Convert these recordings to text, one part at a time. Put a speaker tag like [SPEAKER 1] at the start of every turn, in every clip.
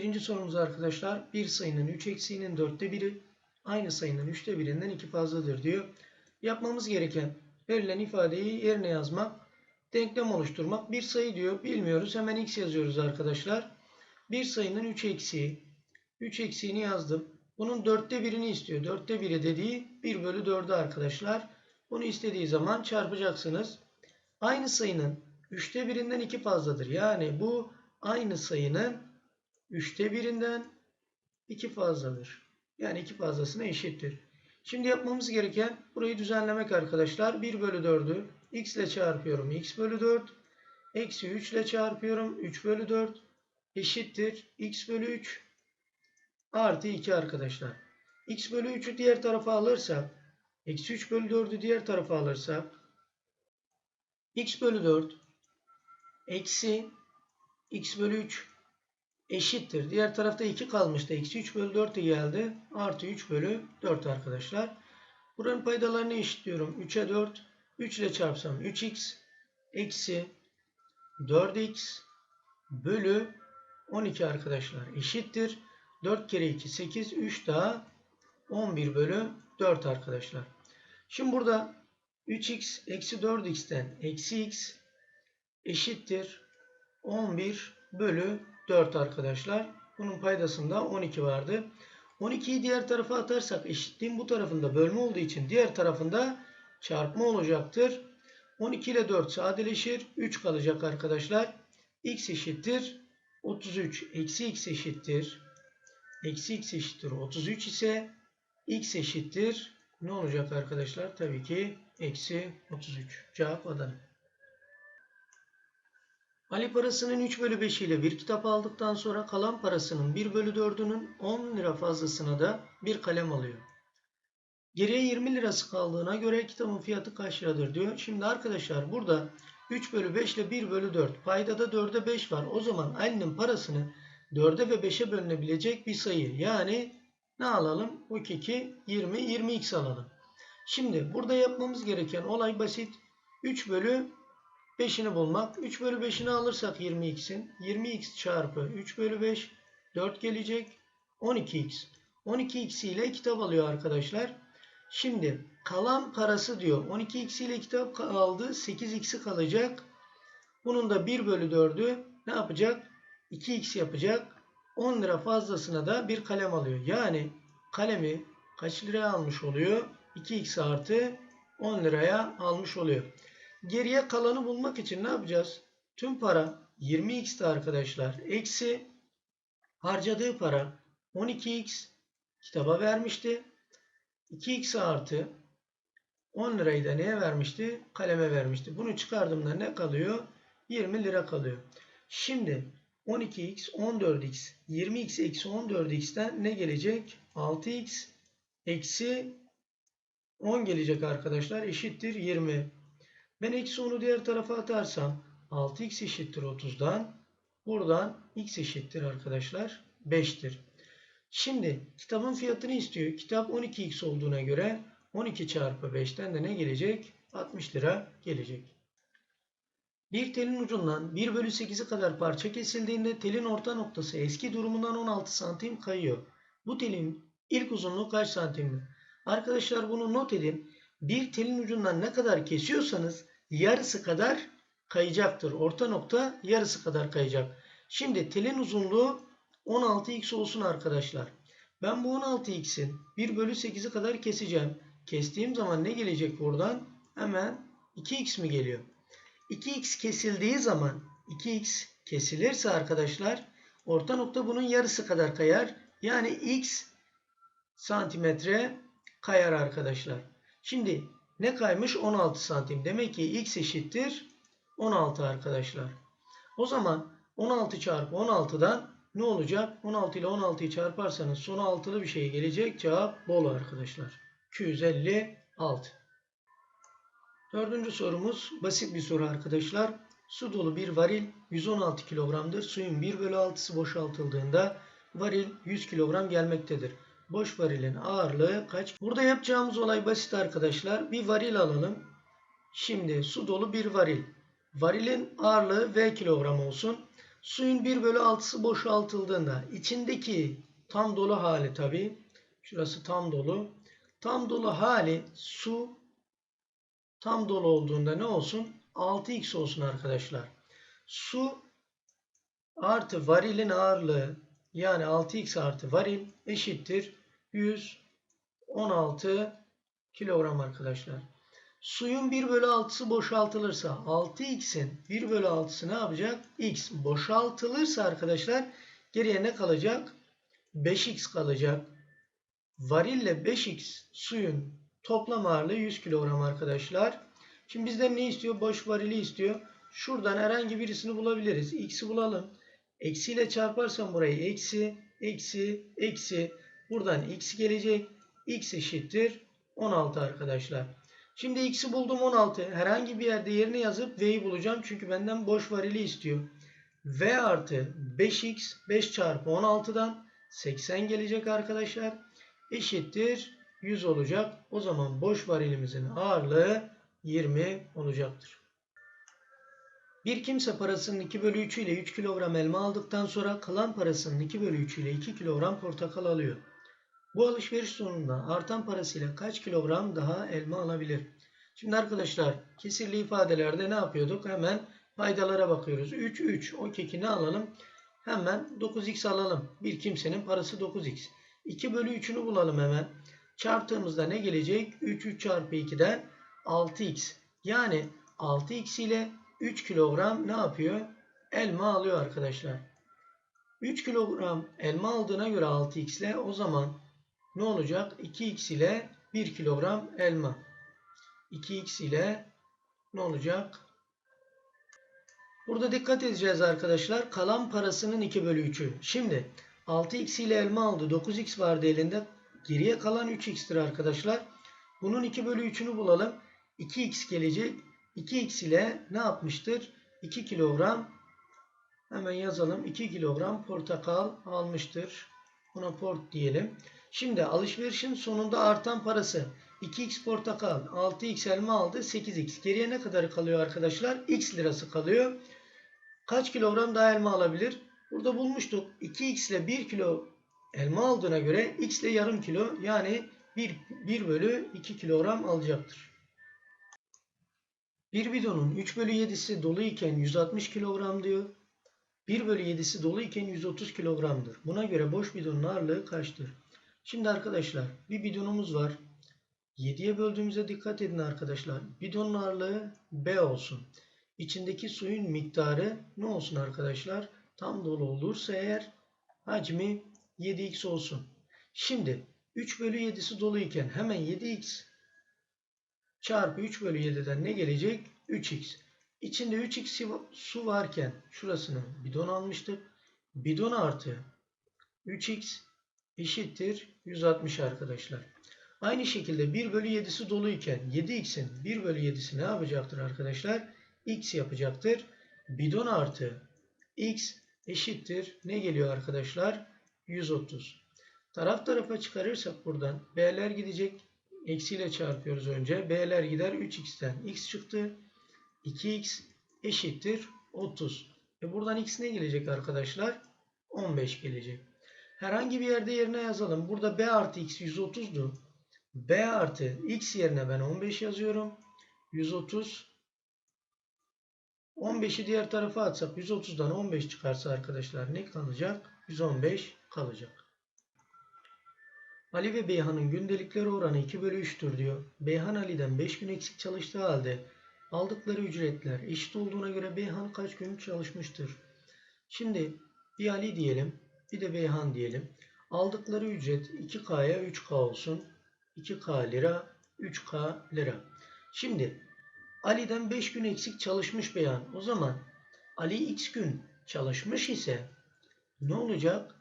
[SPEAKER 1] Birinci sorumuz arkadaşlar bir sayının 3 eksiğinin 4'te biri aynı sayının 3'te birinden 2 fazladır diyor. Yapmamız gereken verilen ifadeyi yerine yazmak, denklem oluşturmak. Bir sayı diyor bilmiyoruz hemen x yazıyoruz arkadaşlar. Bir sayının 3 eksiği 3 eksiğini yazdım. Bunun 4'te birini istiyor. 4'te biri dediği 1 bölü 4'ü arkadaşlar. Bunu istediği zaman çarpacaksınız. Aynı sayının 3'te birinden 2 fazladır. Yani bu aynı sayının 3'te birinden 2 fazladır. Yani 2 fazlasına eşittir. Şimdi yapmamız gereken burayı düzenlemek arkadaşlar. 1 bölü 4'ü x ile çarpıyorum. x bölü 4. Eksi 3 ile çarpıyorum. 3 bölü 4 eşittir. x bölü 3 artı 2 arkadaşlar. x bölü 3'ü diğer tarafa alırsak eksi 3 bölü 4'ü diğer tarafa alırsak x bölü 4 eksi x bölü 3 eşittir. Diğer tarafta 2 kalmıştı. Eksi 3 bölü 4 geldi. Artı 3 bölü 4 arkadaşlar. Buranın paydalarını eşitliyorum. 3'e 4. 3 ile çarpsam 3x eksi 4x bölü 12 arkadaşlar eşittir. 4 kere 2 8 3 daha 11 bölü 4 arkadaşlar. Şimdi burada 3x eksi 4x'ten eksi x eşittir 11 bölü 4 arkadaşlar. Bunun paydasında 12 vardı. 12'yi diğer tarafa atarsak eşitliğin bu tarafında bölme olduğu için diğer tarafında çarpma olacaktır. 12 ile 4 sadeleşir. 3 kalacak arkadaşlar. x eşittir 33 eksi x eşittir. Eksi x eşittir 33 ise x eşittir ne olacak arkadaşlar? Tabii ki eksi 33. Cevap Adana. Ali parasının 3 bölü 5 ile bir kitap aldıktan sonra kalan parasının 1 bölü 4'ünün 10 lira fazlasına da bir kalem alıyor. Geriye 20 lirası kaldığına göre kitabın fiyatı kaç liradır diyor. Şimdi arkadaşlar burada 3 bölü 5 ile 1 bölü 4. Paydada 4'e 5 var. O zaman Ali'nin parasını 4'e ve 5'e bölünebilecek bir sayı. Yani ne alalım? Bu 2 20, 20x alalım. Şimdi burada yapmamız gereken olay basit. 3 bölü 5'ini bulmak. 3 bölü 5'ini alırsak 20x'in 20x çarpı 3 bölü 5 4 gelecek. 12x. 12x ile kitap alıyor arkadaşlar. Şimdi kalan parası diyor. 12x ile kitap aldı. 8x'i kalacak. Bunun da 1 bölü 4'ü ne yapacak? 2x yapacak. 10 lira fazlasına da bir kalem alıyor. Yani kalemi kaç liraya almış oluyor? 2x artı 10 liraya almış oluyor. Geriye kalanı bulmak için ne yapacağız? Tüm para 20x'ti arkadaşlar. Eksi harcadığı para 12x kitaba vermişti. 2x artı 10 lirayı da neye vermişti? Kaleme vermişti. Bunu çıkardığımda ne kalıyor? 20 lira kalıyor. Şimdi 12x, 14x, 20x eksi 14x'ten ne gelecek? 6x eksi 10 gelecek arkadaşlar. Eşittir 20. Ben eksi 10'u diğer tarafa atarsam 6x eşittir 30'dan. Buradan x eşittir arkadaşlar 5'tir. Şimdi kitabın fiyatını istiyor. Kitap 12x olduğuna göre 12 çarpı 5'ten de ne gelecek? 60 lira gelecek. Bir telin ucundan 1 bölü 8'i kadar parça kesildiğinde telin orta noktası eski durumundan 16 santim kayıyor. Bu telin ilk uzunluğu kaç santimdir? Arkadaşlar bunu not edin. Bir telin ucundan ne kadar kesiyorsanız yarısı kadar kayacaktır. Orta nokta yarısı kadar kayacak. Şimdi telin uzunluğu 16x olsun arkadaşlar. Ben bu 16x'in 1 bölü 8'i kadar keseceğim. Kestiğim zaman ne gelecek buradan? Hemen 2x mi geliyor? 2x kesildiği zaman 2x kesilirse arkadaşlar orta nokta bunun yarısı kadar kayar. Yani x santimetre kayar arkadaşlar. Şimdi ne kaymış? 16 santim. Demek ki x eşittir 16 arkadaşlar. O zaman 16 çarpı 16'dan ne olacak? 16 ile 16'yı çarparsanız sonu altılı bir şey gelecek. Cevap bol arkadaşlar. 256. Dördüncü sorumuz basit bir soru arkadaşlar. Su dolu bir varil 116 kilogramdır. Suyun 1 bölü 6'sı boşaltıldığında varil 100 kilogram gelmektedir. Boş varilin ağırlığı kaç? Burada yapacağımız olay basit arkadaşlar. Bir varil alalım. Şimdi su dolu bir varil. Varilin ağırlığı V kilogram olsun. Suyun 1 bölü 6'sı boşaltıldığında içindeki tam dolu hali tabi. Şurası tam dolu. Tam dolu hali su tam dolu olduğunda ne olsun? 6x olsun arkadaşlar. Su artı varilin ağırlığı yani 6x artı varil eşittir 116 kilogram arkadaşlar. Suyun 1 bölü 6'sı boşaltılırsa 6x'in 1 bölü 6'sı ne yapacak? x boşaltılırsa arkadaşlar geriye ne kalacak? 5x kalacak. Varille 5x suyun toplam ağırlığı 100 kilogram arkadaşlar. Şimdi bizden ne istiyor? Boş varili istiyor. Şuradan herhangi birisini bulabiliriz. X'i bulalım. Eksiyle çarparsam burayı eksi, eksi, eksi. Buradan x gelecek. x eşittir 16 arkadaşlar. Şimdi x'i buldum 16. Herhangi bir yerde yerine yazıp v'yi bulacağım. Çünkü benden boş varili istiyor. v artı 5x 5 çarpı 16'dan 80 gelecek arkadaşlar. Eşittir 100 olacak. O zaman boş varilimizin ağırlığı 20 olacaktır. Bir kimse parasının 2 bölü 3 ile 3 kilogram elma aldıktan sonra kalan parasının 2 bölü 3 ile 2 kilogram portakal alıyor. Bu alışveriş sonunda artan parasıyla kaç kilogram daha elma alabilir? Şimdi arkadaşlar kesirli ifadelerde ne yapıyorduk? Hemen paydalara bakıyoruz. 3, 3. O keki ne alalım? Hemen 9x alalım. Bir kimsenin parası 9x. 2 bölü 3'ünü bulalım hemen. Çarptığımızda ne gelecek? 3, 3 çarpı 2'den 6x. Yani 6x ile 3 kilogram ne yapıyor? Elma alıyor arkadaşlar. 3 kilogram elma aldığına göre 6x ile o zaman ne olacak? 2x ile 1 kilogram elma. 2x ile ne olacak? Burada dikkat edeceğiz arkadaşlar. Kalan parasının 2 bölü 3'ü. Şimdi 6x ile elma aldı. 9x vardı elinde. Geriye kalan 3x'tir arkadaşlar. Bunun 2 bölü 3'ünü bulalım. 2x gelecek. 2x ile ne yapmıştır? 2 kilogram hemen yazalım. 2 kilogram portakal almıştır. Buna port diyelim. Şimdi alışverişin sonunda artan parası 2x portakal, 6x elma aldı, 8x. Geriye ne kadar kalıyor arkadaşlar? x lirası kalıyor. Kaç kilogram daha elma alabilir? Burada bulmuştuk. 2x ile 1 kilo elma aldığına göre x ile yarım kilo yani 1, 1 bölü 2 kilogram alacaktır. Bir bidonun 3 bölü 7'si dolu iken 160 kilogram diyor. 1 bölü 7'si dolu iken 130 kilogramdır. Buna göre boş bidonun ağırlığı kaçtır? Şimdi arkadaşlar bir bidonumuz var. 7'ye böldüğümüze dikkat edin arkadaşlar. Bidonun ağırlığı B olsun. İçindeki suyun miktarı ne olsun arkadaşlar? Tam dolu olursa eğer hacmi 7x olsun. Şimdi 3 bölü 7'si dolu iken hemen 7x çarpı 3 bölü 7'den ne gelecek? 3x. İçinde 3x su varken şurasını bidon almıştık. Bidon artı 3x eşittir 160 arkadaşlar. Aynı şekilde 1 bölü 7'si dolu iken 7x'in 1 bölü 7'si ne yapacaktır arkadaşlar? x yapacaktır. Bidon artı x eşittir. Ne geliyor arkadaşlar? 130. Taraf tarafa çıkarırsak buradan b'ler gidecek. Eksiyle çarpıyoruz önce. b'ler gider 3x'ten x çıktı. 2x eşittir 30. E buradan x ne gelecek arkadaşlar? 15 gelecek. Herhangi bir yerde yerine yazalım. Burada b artı x 130'du. b artı x yerine ben 15 yazıyorum. 130. 15'i diğer tarafa atsak 130'dan 15 çıkarsa arkadaşlar ne kalacak? 115 kalacak. Ali ve Beyhan'ın gündelikleri oranı 2 bölü 3'tür diyor. Beyhan Ali'den 5 gün eksik çalıştığı halde aldıkları ücretler eşit olduğuna göre Beyhan kaç gün çalışmıştır? Şimdi bir Ali diyelim. Bir de Beyhan diyelim. Aldıkları ücret 2K'ya 3K olsun. 2K lira, 3K lira. Şimdi Ali'den 5 gün eksik çalışmış Beyhan. O zaman Ali x gün çalışmış ise ne olacak?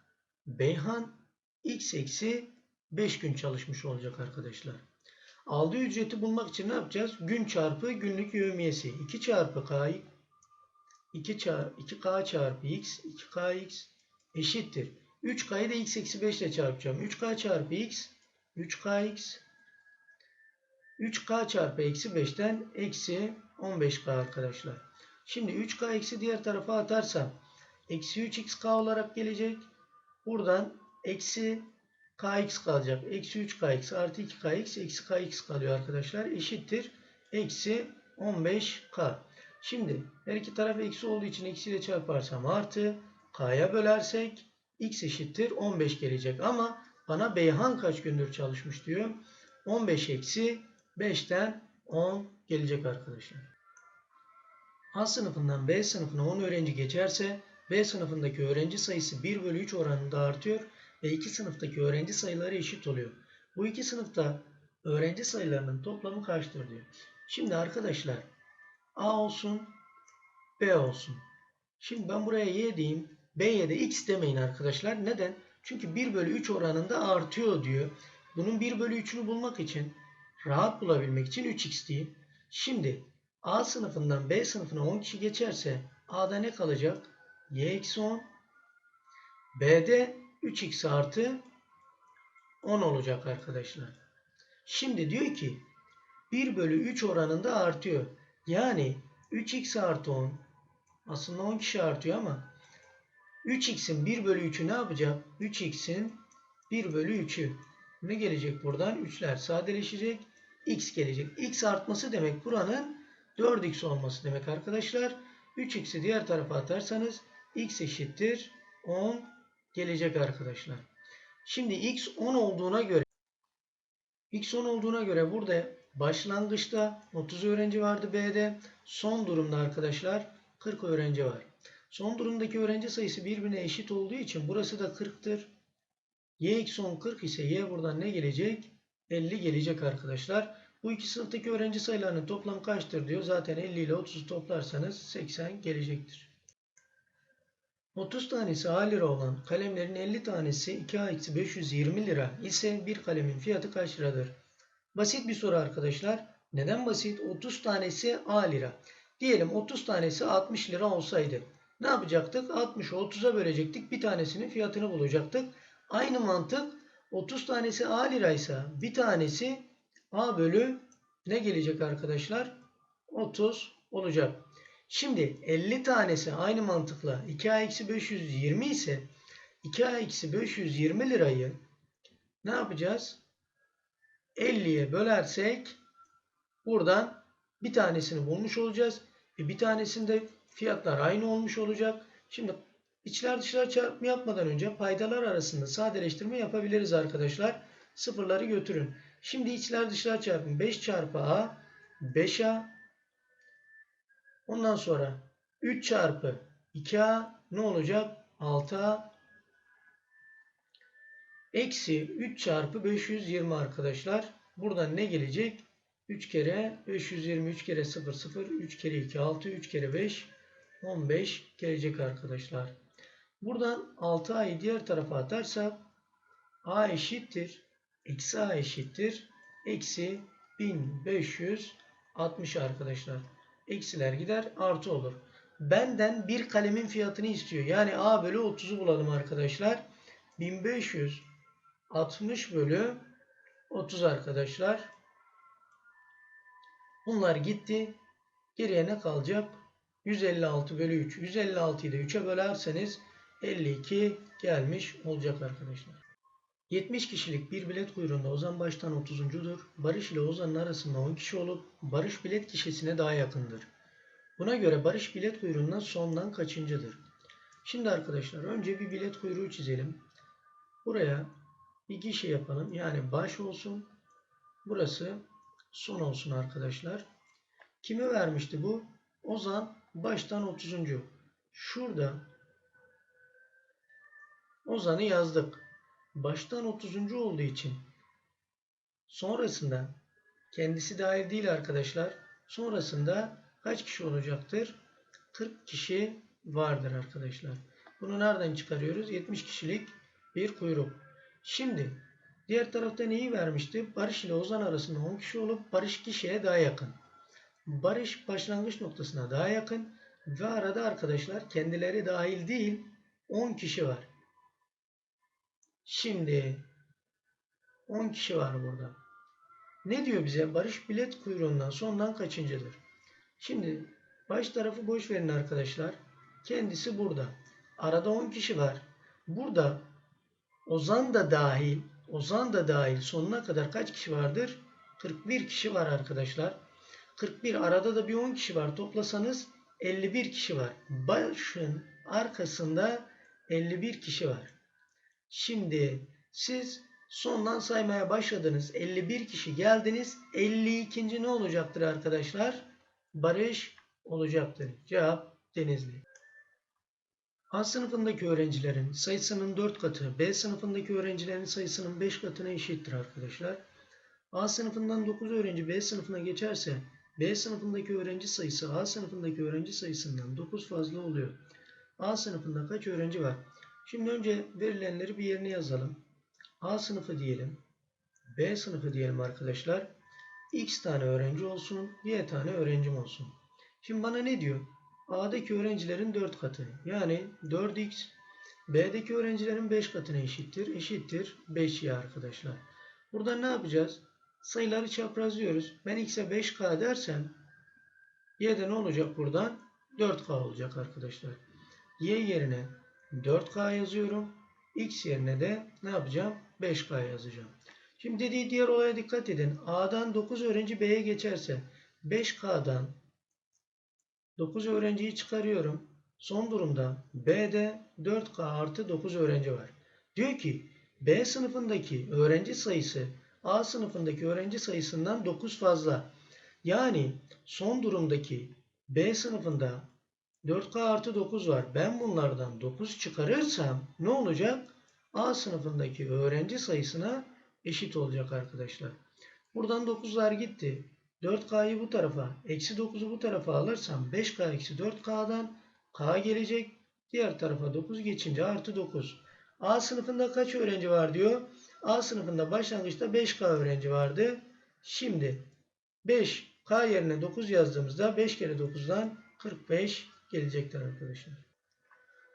[SPEAKER 1] Beyhan x eksi 5 gün çalışmış olacak arkadaşlar. Aldığı ücreti bulmak için ne yapacağız? Gün çarpı günlük yevmiyesi. 2 çarpı k 2 çarpı 2k çarpı x 2kx eşittir. 3k'yı da x eksi 5 ile çarpacağım. 3k çarpı x 3kx 3k çarpı eksi 5'ten eksi 15k arkadaşlar. Şimdi 3k eksi diğer tarafa atarsam eksi 3xk olarak gelecek. Buradan eksi kx kalacak. Eksi 3kx artı 2kx eksi kx kalıyor arkadaşlar. Eşittir. Eksi 15k. Şimdi her iki taraf eksi olduğu için eksiyle çarparsam artı k'ya bölersek x eşittir 15 gelecek. Ama bana Beyhan kaç gündür çalışmış diyor. 15 eksi 5'ten 10 gelecek arkadaşlar. A sınıfından B sınıfına 10 öğrenci geçerse B sınıfındaki öğrenci sayısı 1 bölü 3 oranında artıyor ve iki sınıftaki öğrenci sayıları eşit oluyor. Bu iki sınıfta öğrenci sayılarının toplamı kaçtır diyor. Şimdi arkadaşlar A olsun B olsun. Şimdi ben buraya Y diyeyim. B'ye de X demeyin arkadaşlar. Neden? Çünkü 1 bölü 3 oranında artıyor diyor. Bunun 1 bölü 3'ünü bulmak için rahat bulabilmek için 3x diyeyim. Şimdi A sınıfından B sınıfına 10 kişi geçerse A'da ne kalacak? Y eksi 10. B'de 3x artı 10 olacak arkadaşlar. Şimdi diyor ki 1 bölü 3 oranında artıyor. Yani 3x artı 10 aslında 10 kişi artıyor ama 3x'in 1 bölü 3'ü ne yapacak? 3x'in 1 bölü 3'ü ne gelecek buradan? 3'ler sadeleşecek. x gelecek. x artması demek buranın 4x olması demek arkadaşlar. 3x'i diğer tarafa atarsanız x eşittir 10 gelecek arkadaşlar. Şimdi x 10 olduğuna göre x 10 olduğuna göre burada başlangıçta 30 öğrenci vardı B'de. Son durumda arkadaşlar 40 öğrenci var. Son durumdaki öğrenci sayısı birbirine eşit olduğu için burası da 40'tır. Y eksi 10 40 ise Y buradan ne gelecek? 50 gelecek arkadaşlar. Bu iki sınıftaki öğrenci sayılarının toplamı kaçtır diyor. Zaten 50 ile 30'u toplarsanız 80 gelecektir. 30 tanesi A lira olan kalemlerin 50 tanesi 2A-520 lira ise bir kalemin fiyatı kaç liradır? Basit bir soru arkadaşlar. Neden basit? 30 tanesi A lira. Diyelim 30 tanesi 60 lira olsaydı. Ne yapacaktık? 60'ı 30'a bölecektik. Bir tanesinin fiyatını bulacaktık. Aynı mantık 30 tanesi A liraysa bir tanesi A bölü ne gelecek arkadaşlar? 30 olacak. Şimdi 50 tanesi aynı mantıkla 2A-520 ise 2A-520 lirayı ne yapacağız? 50'ye bölersek buradan bir tanesini bulmuş olacağız. E bir tanesinde fiyatlar aynı olmuş olacak. Şimdi içler dışlar çarpımı yapmadan önce paydalar arasında sadeleştirme yapabiliriz arkadaşlar. Sıfırları götürün. Şimdi içler dışlar çarpımı 5 çarpı A 5A Ondan sonra 3 çarpı 2A ne olacak? 6A eksi 3 çarpı 520 arkadaşlar. Buradan ne gelecek? 3 kere 520 3 kere 0 0 3 kere 2 6 3 kere 5 15 gelecek arkadaşlar. Buradan 6a'yı diğer tarafa atarsak a eşittir eksi a eşittir eksi 1560 arkadaşlar. Eksiler gider artı olur. Benden bir kalemin fiyatını istiyor. Yani a bölü 30'u bulalım arkadaşlar. 1560 bölü 30 arkadaşlar. Bunlar gitti. Geriye ne kalacak? 156 bölü 3. 156'yı da 3'e bölerseniz 52 gelmiş olacak arkadaşlar. 70 kişilik bir bilet kuyruğunda Ozan baştan 30'uncudur. Barış ile Ozan'ın arasında 10 kişi olup Barış bilet kişisine daha yakındır. Buna göre Barış bilet kuyruğundan sondan kaçıncıdır? Şimdi arkadaşlar önce bir bilet kuyruğu çizelim. Buraya bir gişe yapalım. Yani baş olsun. Burası son olsun arkadaşlar. Kime vermişti bu? Ozan baştan 30. Şurada Ozan'ı yazdık. Baştan 30. olduğu için sonrasında kendisi dahil değil arkadaşlar. Sonrasında kaç kişi olacaktır? 40 kişi vardır arkadaşlar. Bunu nereden çıkarıyoruz? 70 kişilik bir kuyruk. Şimdi diğer tarafta neyi vermişti? Barış ile Ozan arasında 10 kişi olup Barış kişiye daha yakın. Barış başlangıç noktasına daha yakın ve arada arkadaşlar kendileri dahil değil 10 kişi var. Şimdi 10 kişi var burada. Ne diyor bize? Barış bilet kuyruğundan sondan kaçıncıdır? Şimdi baş tarafı boş verin arkadaşlar. Kendisi burada. Arada 10 kişi var. Burada Ozan da dahil, Ozan da dahil sonuna kadar kaç kişi vardır? 41 kişi var arkadaşlar. 41 arada da bir 10 kişi var. Toplasanız 51 kişi var. Başın arkasında 51 kişi var. Şimdi siz sondan saymaya başladınız. 51 kişi geldiniz. 52. ne olacaktır arkadaşlar? Barış olacaktır. Cevap Denizli. A sınıfındaki öğrencilerin sayısının 4 katı B sınıfındaki öğrencilerin sayısının 5 katına eşittir arkadaşlar. A sınıfından 9 öğrenci B sınıfına geçerse B sınıfındaki öğrenci sayısı A sınıfındaki öğrenci sayısından 9 fazla oluyor. A sınıfında kaç öğrenci var? Şimdi önce verilenleri bir yerine yazalım. A sınıfı diyelim. B sınıfı diyelim arkadaşlar. X tane öğrenci olsun. Y tane öğrencim olsun. Şimdi bana ne diyor? A'daki öğrencilerin 4 katı. Yani 4x B'deki öğrencilerin 5 katına eşittir. Eşittir 5y arkadaşlar. Burada ne yapacağız? Sayıları çaprazlıyoruz. Ben x'e 5k dersem y'de ne olacak buradan? 4k olacak arkadaşlar. y yerine 4k yazıyorum. x yerine de ne yapacağım? 5k yazacağım. Şimdi dediği diğer olaya dikkat edin. A'dan 9 öğrenci B'ye geçerse 5K'dan 9 öğrenciyi çıkarıyorum. Son durumda B'de 4K artı 9 öğrenci var. Diyor ki B sınıfındaki öğrenci sayısı A sınıfındaki öğrenci sayısından 9 fazla. Yani son durumdaki B sınıfında 4K artı 9 var. Ben bunlardan 9 çıkarırsam ne olacak? A sınıfındaki öğrenci sayısına eşit olacak arkadaşlar. Buradan 9'lar gitti. 4K'yı bu tarafa, eksi 9'u bu tarafa alırsam 5K eksi 4K'dan K gelecek. Diğer tarafa 9 geçince artı 9. A sınıfında kaç öğrenci var diyor. A sınıfında başlangıçta 5K öğrenci vardı. Şimdi 5K yerine 9 yazdığımızda 5 kere 9'dan 45 gelecektir arkadaşlar.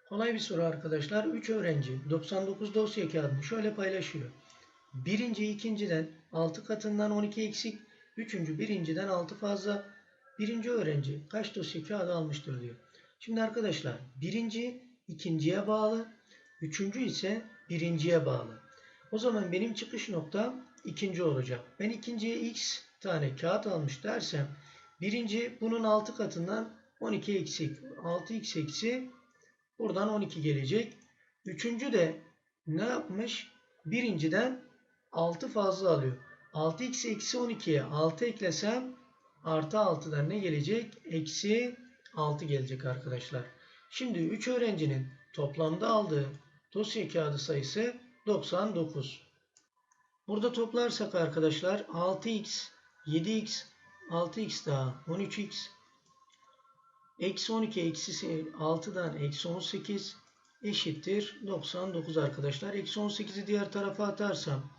[SPEAKER 1] Kolay bir soru arkadaşlar. 3 öğrenci 99 dosya kağıdını şöyle paylaşıyor. Birinci ikinciden 6 katından 12 eksik. Üçüncü birinciden 6 fazla. Birinci öğrenci kaç dosya kağıdı almıştır diyor. Şimdi arkadaşlar birinci ikinciye bağlı. Üçüncü ise birinciye bağlı. O zaman benim çıkış noktam ikinci olacak. Ben ikinciye x tane kağıt almış dersem birinci bunun 6 katından 12 eksik. 6x eksi buradan 12 gelecek. Üçüncü de ne yapmış? Birinciden 6 fazla alıyor. 6x eksi 12'ye 6 eklesem artı 6'dan ne gelecek? Eksi 6 gelecek arkadaşlar. Şimdi 3 öğrencinin toplamda aldığı dosya kağıdı sayısı 99. Burada toplarsak arkadaşlar 6x, 7x, 6x daha 13x, eksi 12 eksi 6'dan eksi 18 eşittir 99 arkadaşlar. Eksi 18'i diğer tarafa atarsam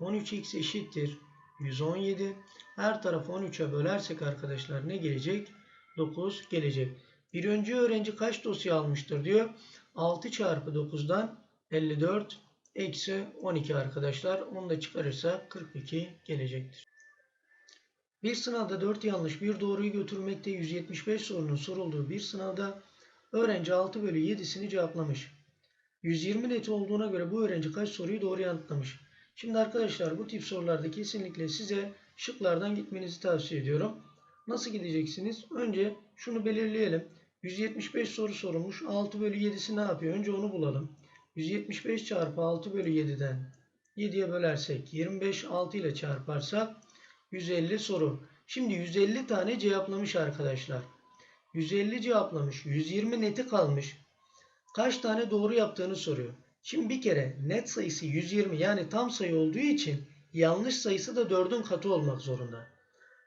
[SPEAKER 1] 13x eşittir 117. Her tarafı 13'e bölersek arkadaşlar ne gelecek? 9 gelecek. Bir önce öğrenci kaç dosya almıştır diyor. 6 çarpı 9'dan 54 eksi 12 arkadaşlar. Onu da çıkarırsak 42 gelecektir. Bir sınavda 4 yanlış bir doğruyu götürmekte 175 sorunun sorulduğu bir sınavda öğrenci 6 bölü 7'sini cevaplamış. 120 net olduğuna göre bu öğrenci kaç soruyu doğru yanıtlamış? Şimdi arkadaşlar bu tip sorularda kesinlikle size şıklardan gitmenizi tavsiye ediyorum. Nasıl gideceksiniz? Önce şunu belirleyelim. 175 soru sorulmuş. 6 bölü 7'si ne yapıyor? Önce onu bulalım. 175 çarpı 6 bölü 7'den 7'ye bölersek 25 6 ile çarparsak 150 soru. Şimdi 150 tane cevaplamış arkadaşlar. 150 cevaplamış. 120 neti kalmış. Kaç tane doğru yaptığını soruyor. Şimdi bir kere net sayısı 120 yani tam sayı olduğu için yanlış sayısı da 4'ün katı olmak zorunda.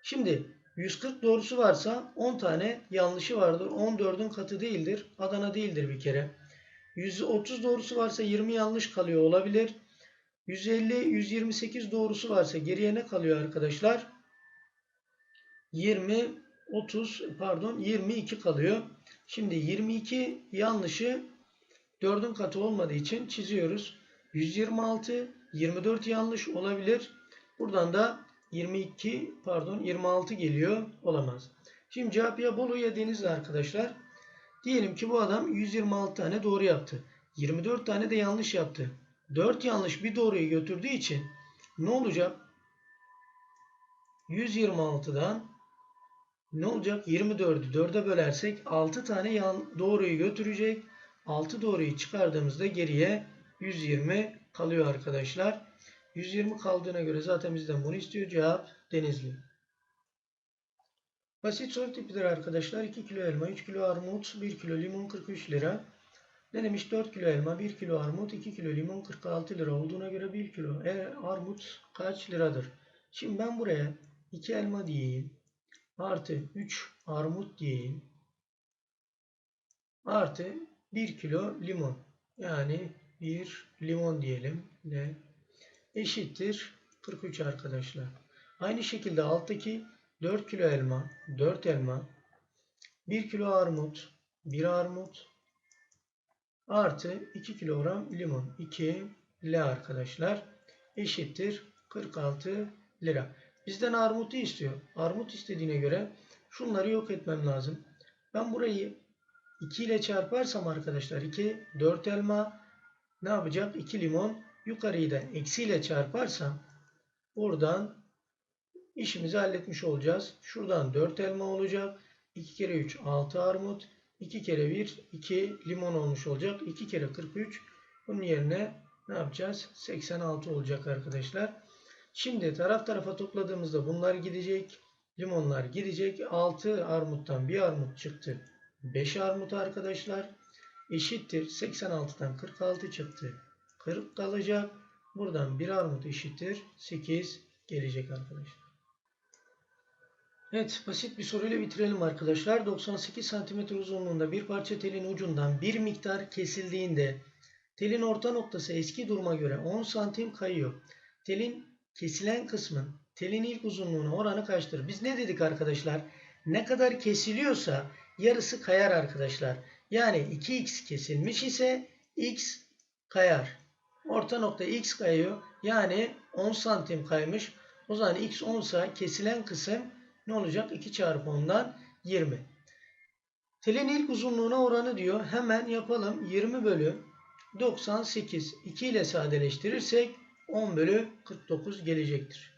[SPEAKER 1] Şimdi 140 doğrusu varsa 10 tane yanlışı vardır. 14'ün katı değildir. Adana değildir bir kere. 130 doğrusu varsa 20 yanlış kalıyor olabilir. 150, 128 doğrusu varsa geriye ne kalıyor arkadaşlar? 20, 30 pardon 22 kalıyor. Şimdi 22 yanlışı 4'ün katı olmadığı için çiziyoruz. 126, 24 yanlış olabilir. Buradan da 22 pardon 26 geliyor. Olamaz. Şimdi cevap ya Bolu ya Denizli arkadaşlar. Diyelim ki bu adam 126 tane doğru yaptı. 24 tane de yanlış yaptı. 4 yanlış bir doğruyu götürdüğü için ne olacak? 126'dan ne olacak? 24'ü 4'e bölersek 6 tane yan doğruyu götürecek. 6 doğruyu çıkardığımızda geriye 120 kalıyor arkadaşlar. 120 kaldığına göre zaten bizden bunu istiyor. Cevap Denizli. Basit soru tipidir arkadaşlar. 2 kilo elma, 3 kilo armut, 1 kilo limon 43 lira. Ne demiş? 4 kilo elma, 1 kilo armut, 2 kilo limon 46 lira olduğuna göre 1 kilo e, armut kaç liradır? Şimdi ben buraya 2 elma diyeyim. Artı 3 armut diyeyim. Artı 1 kilo limon. Yani 1 limon diyelim. Ne? Eşittir 43 arkadaşlar. Aynı şekilde alttaki 4 kilo elma, 4 elma, 1 kilo armut, 1 armut, artı 2 kilogram limon. 2 L arkadaşlar. Eşittir 46 lira. Bizden armutu istiyor. Armut istediğine göre şunları yok etmem lazım. Ben burayı 2 ile çarparsam arkadaşlar 2, 4 elma ne yapacak? 2 limon. Yukarıyı da eksiyle çarparsam buradan işimizi halletmiş olacağız. Şuradan 4 elma olacak. 2 kere 3 6 armut. 2 kere 1 2 limon olmuş olacak. 2 kere 43 bunun yerine ne yapacağız? 86 olacak arkadaşlar. Şimdi taraf tarafa topladığımızda bunlar gidecek. Limonlar gidecek. 6 armuttan bir armut çıktı. 5 armut arkadaşlar. Eşittir. 86'dan 46 çıktı. 40 kalacak. Buradan bir armut eşittir. 8 gelecek arkadaşlar. Evet basit bir soruyla bitirelim arkadaşlar. 98 cm uzunluğunda bir parça telin ucundan bir miktar kesildiğinde telin orta noktası eski duruma göre 10 santim kayıyor. Telin kesilen kısmın telin ilk uzunluğuna oranı kaçtır? Biz ne dedik arkadaşlar? Ne kadar kesiliyorsa yarısı kayar arkadaşlar. Yani 2x kesilmiş ise x kayar. Orta nokta x kayıyor. Yani 10 santim kaymış. O zaman x 10 ise kesilen kısım ne olacak? 2 çarpı 10'dan 20. Telin ilk uzunluğuna oranı diyor. Hemen yapalım. 20 bölü 98. 2 ile sadeleştirirsek 10 bölü 49 gelecektir.